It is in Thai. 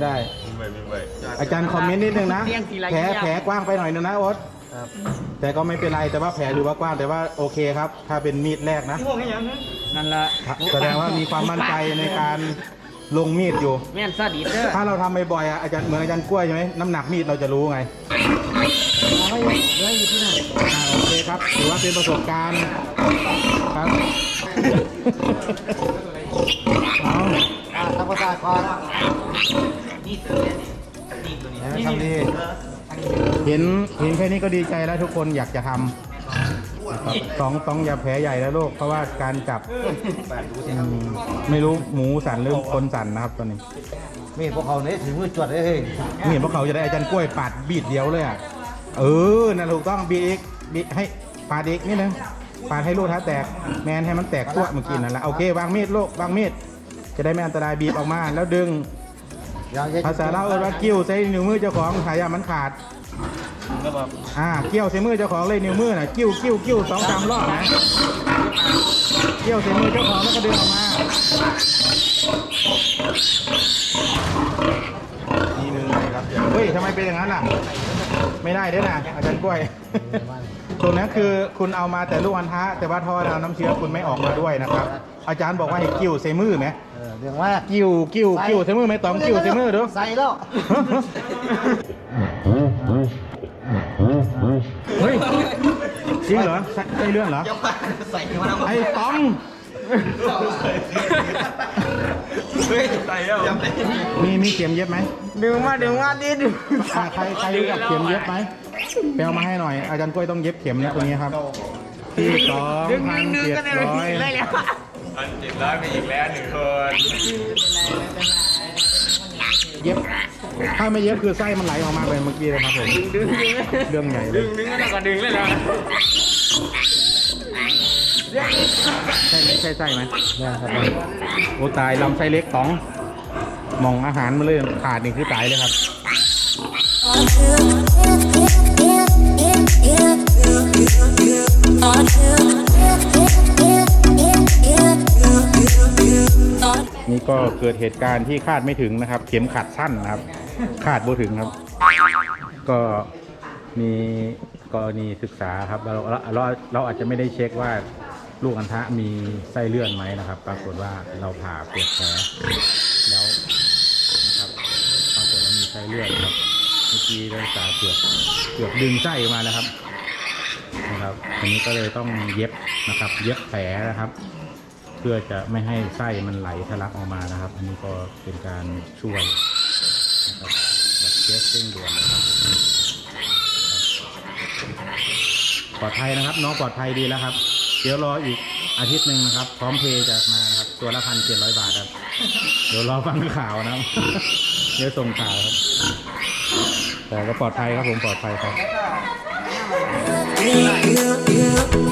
ใช้ได้มีใบมีใบอาจารย์คอมเมนต์นิดนึงนะเรียงทีละแผลอย่างแผลกว้างไปหน่อยนึงนะโอ๊ตครับแต่ก็ไม่เป็นไรแต่ว่าแผลถือว่ากว้างแต่ว่าโอเคครับ ถ้าเป็นมีดแรกนะ นั่นละแสดงว่ามีความมั่นใจในการลงมีดอยู่ แม่นซาดีเด้อถ้าเราทำบ่อยๆอะอาจารย์เหมือนอาจารย์กล้วยใช่ไหมน้ำหนักมีดเราจะรู้ไงเอาไว้เหลืออยู่ที่นั่นอ่าโอเคครับถือว่าเป็นประสบการณ์ครับ เอา อ่าทำความสะอาดก่อน เห็นไหมทำดีเห็นเห็นแค่นี้ก็ดีใจแล้วทุกคนอยากจะทำนะครับต้องต้องอย่าแผลใหญ่แล้วลูกเพราะว่าการจับอืมไม่รู้หมูสั่นหรือคนสั่นนะครับตอนนี้มีดพวกเขาเนี่ยถึงมือจวดเลยเฮ้ยนี่เห็นพวกเขาจะได้อาจารย์กล้วยปาดบีดเดียวเลยอะเออนั่นถูกต้องบีดอีกบีดให้ปาดอีกนิดนึงปาดให้ลูกท้าแตกแมนให้มันแตกตัวเมื่อกี้นั่นแหละโอเควางมีดลูกวางมีดจะได้ไม่อันตรายบีบออกมาแล้วดึงอย่อย่ ภาษาเราวเออว่ากิ้วใส่นิ้วมือเจ้าของหายามันขาดแล้วแบบอ่าเกี่ยวใส่มือเจ้าของเลยนิ้วมือน่ะกิ้วกิ้วกิ้วสองสามรอบนะเกี่ยวใส่มือเจ้าของแล้วก็ดึงออกมานี่มือใหม่ครับเฮ้ยทำไมเป็นอย่างนั้นล่ะ ไม่ได้เด้อนะอาจารย์กล้วย ตรงนั้นคือคุณเอามาแต่ลูกอันทะแต่ว่าท่อน้ำเชื้อคุณไม่ออกมาด้วยนะครับ อาจารย์บอกว่าให้กิ้วใส่มือไหมเออเรื่องว่ากิ้วกิ้วกิ้วใส่มือไหมตองกิ้วใส่มือดูใส่แล้วเฮ้ยจริงเหรอใช่ใช่เรื่องเหรอใส่มาไอ้ตอง เฮ้ยใส่แล้วมีมีเข็มเย็บไหมดึงมาดึงมาดิดึงอ่าใครใครรู้จักเข็มเย็บไหมไปเอามาให้หน่อย อาจารย์กล้วยต้องเย็บเข็มนะตรงนี้ครับที่สองดึงพัดึนงดึงเจ็ดกันเลยร้อยเลยแล้วอันเจ็ดร้อยไปอีกแล้วหนึ่งคนเย็บถ้าไม่เย็บคือไส้มันไหลออกมาไปเมื่อกี้เลยครับผมดึงดึงเรื่องใหญ่เลดึยงดึงแล้วก็ดึงเลยแล้ว ใช่ไหมใช่ไหมเนี่ยครับโอ้ตายลำไส้เล็กตองมองอาหารมาเลยขาดนี่คือตายเลยครับนี่ก็เกิดเหตุการณ์ที่คาดไม่ถึงนะครับ เข็มขัดสั้นนะครับ คาดบ่ถึงครับ ก็มีกรณีศึกษาครับเราเราเราเราอาจจะไม่ได้เช็คว่า ลูกอัณฑะมีไส้เลื่อนไหมนะครับ ปรากฏว่าเราผ่าเปิดแผลแล้วนะครับปรากฏว่ามีไส้เลื่อนครับเมื่อกี้นักศึกษาเกือบเกือบดึงไส้ออกมาแล้วครับนะครับอันนี้ก็เลยต้องเย็บนะครับ เย็บแผลนะครับ เพื่อจะไม่ให้ไส้มันไหลทะลักออกมานะครับ อันนี้ก็เป็นการช่วยนะครับแบบเคสเร่งด่วนนะครับปลอดภัยนะครับ น้องปลอดภัยดีแล้วครับ เดี๋ยวรออีกอาทิตย์หนึ่งนะครับ พร้อมเพย์จะมาครับ ตัวละพันเจ็ดร้อยบาทครับ เดี๋ยวรอฟังข่าวนะครับ เดี๋ยวส่งข่าวครับ แต่ก็ปลอดภัยครับผมปลอดภัยครับ